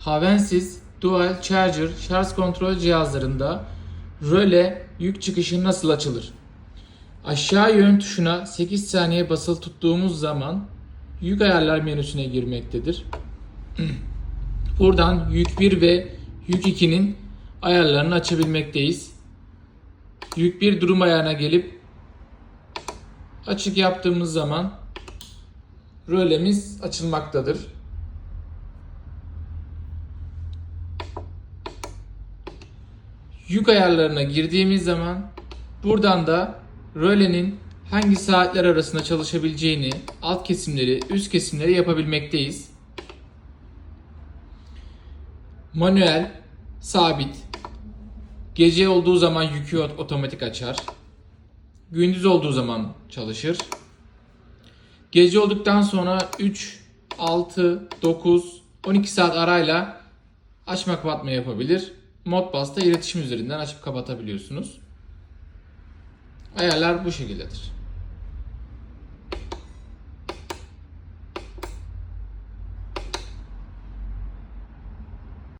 Havensiz Dual Charger şarj kontrol cihazlarında röle yük çıkışı nasıl açılır? Aşağı yön tuşuna 8 saniye basılı tuttuğumuz zaman yük ayarlar menüsüne girmektedir. Buradan yük 1 ve yük 2'nin ayarlarını açabilmekteyiz. Yük 1 durum ayarına gelip açık yaptığımız zaman rölemiz açılmaktadır. Yük ayarlarına girdiğimiz zaman buradan da rölenin hangi saatler arasında çalışabileceğini, alt kesimleri, üst kesimleri yapabilmekteyiz. Manuel, sabit. Gece olduğu zaman yükü ot- otomatik açar. Gündüz olduğu zaman çalışır. Gece olduktan sonra 3, 6, 9, 12 saat arayla açma kapatma yapabilir. Modbus'ta iletişim üzerinden açıp kapatabiliyorsunuz. Ayarlar bu şekildedir.